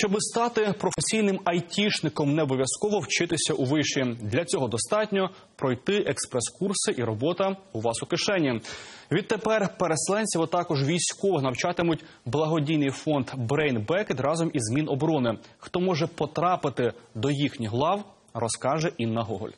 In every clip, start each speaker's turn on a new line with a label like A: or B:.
A: Щоби стати професійним айтішником, не обов'язково вчитися у виші. Для цього достатньо пройти експрес-курси і робота у вас у кишені. Відтепер переселенців, а також військових навчатимуть благодійний фонд Bucket разом із Міноборони. Хто може потрапити до їхніх глав, розкаже Інна Гоголь.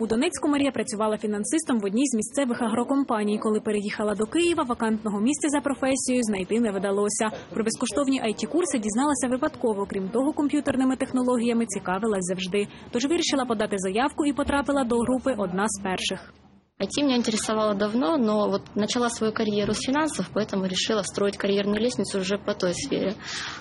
B: У Донецьку Марія працювала фінансистом в одній з місцевих агрокомпаній. Коли переїхала до Києва, вакантного місця за професією знайти не видалося. Про безкоштовні it курси дізналася випадково. Крім того, комп'ютерними технологіями цікавилась завжди. Тож вирішила подати заявку і потрапила до групи одна з перших.
C: IT меня интересовало давно, но вот начала свою карьеру с финансов, поэтому решила строить карьерную лестницу уже по той сфере.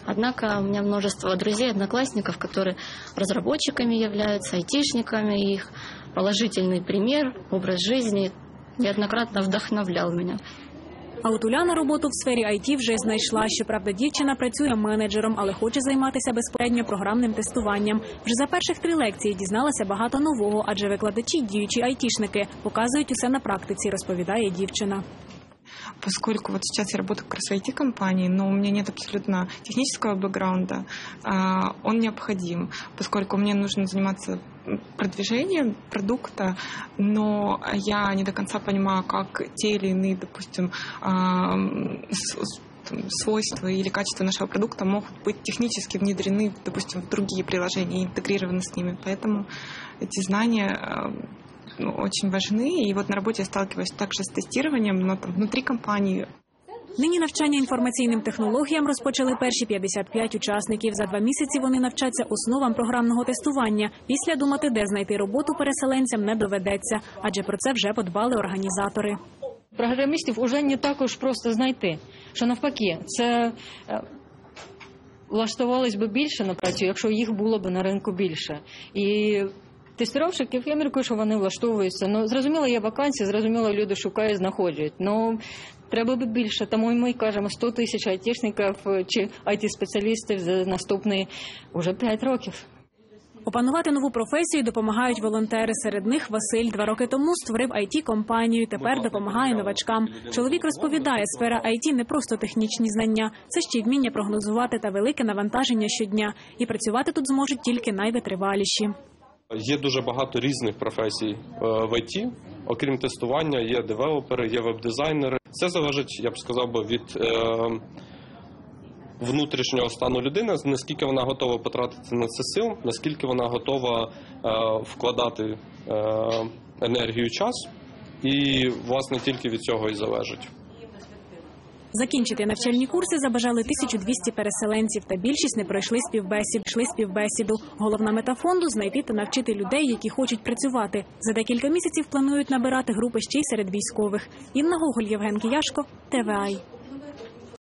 C: Однако у меня множество друзей, одноклассников, которые разработчиками являются, айтишниками, и их положительный пример, образ жизни неоднократно вдохновлял меня.
B: А от Уляна роботу в сфері IT вже знайшла. Щоправда, дівчина працює менеджером, але хоче займатися безпосередньо програмним тестуванням. Вже за перших три лекції дізналася багато нового, адже викладачі, діючі айтішники, показують усе на практиці, розповідає дівчина.
D: Поскольку вот сейчас я работаю как раз в IT-компании, но у меня нет абсолютно технического бэкграунда, а, он необходим, поскольку мне нужно заниматься продвижением продукта, но я не до конца понимаю, как те или иные, допустим, а, свойства или качества нашего продукта могут быть технически внедрены, допустим, в другие приложения и интегрированы с ними. Поэтому эти знания а, ну, очень важны. И вот на работе я сталкиваюсь также с тестированием, но там внутри компании
B: Нині навчання інформаційним технологіям розпочали перші 55 учасників. За два місяці вони навчаться основам програмного тестування. Після думати, де знайти роботу переселенцям не доведеться, адже про це вже подбали організатори.
E: програмістів уже не також просто знайти. Що навпаки, це е, влаштувалось би більше на працю, якщо їх було б на ринку більше. І тестировщиків, я міркую, що вони влаштовуються. Ну, зрозуміло, є вакансії, зрозуміло, люди шукають, знаходять. Ну, треба би більше. Тому і ми кажемо 100 тисяч айтішників чи айті-спеціалістів за наступні вже 5 років.
B: Опанувати нову професію допомагають волонтери. Серед них Василь два роки тому створив it компанію Тепер допомагає новачкам. Чоловік розповідає, сфера IT – не просто технічні знання, це ще й вміння прогнозувати та велике навантаження щодня. І працювати тут зможуть тільки найвитриваліші.
F: Є дуже багато різних професій е, в ІТ. Окрім тестування, є девелопери, є веб-дизайнери. Це залежить, я б сказав від е, внутрішнього стану людини, наскільки вона готова потратити на це сил, наскільки вона готова е, вкладати енергію час. І, власне, тільки від цього і залежить.
B: Закінчити навчальні курси забажали 1200 переселенців, та більшість не пройшли співбесід. Йшли співбесіду. Головна мета фонду знайти та навчити людей, які хочуть працювати. За декілька місяців планують набирати групи ще й серед військових. Інна Гоголь, Євген Кияшко, ТВАЙ.